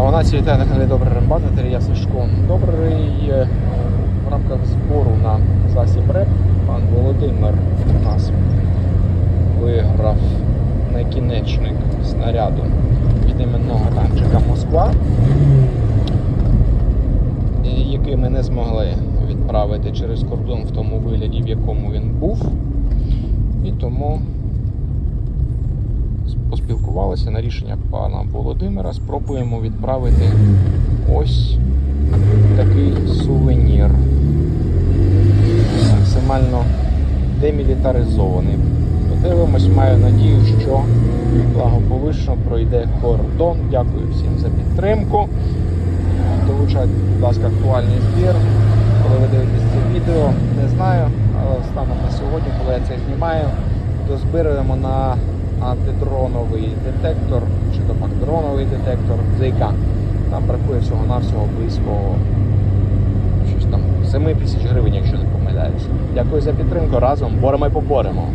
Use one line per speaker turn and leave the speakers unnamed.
Слава нації, вітаю на каналі Добрий Рембатор, я Сашко. Добрий е, в рамках збору на засіб РЕП пан Володимир у нас виграв накінечник снаряду від іменного танчика Москва, який ми не змогли відправити через кордон в тому вигляді, в якому він був. І тому поспілкувалися на рішення пана Володимира. Спробуємо відправити ось такий сувенір. Максимально демілітаризований. Подивимось, маю надію, що благополучно пройде кордон. Дякую всім за підтримку. Долучайте, будь ласка, актуальний збір. Коли ви дивитесь це відео, не знаю, але станом на сьогодні, коли я це знімаю, дозбираємо на антидроновий детектор, чи то пак дроновий детектор ЗК. Там бракує всього-навсього близько щось там 7 тисяч гривень, якщо не помиляюся. Дякую за підтримку. Разом боремо і поборемо.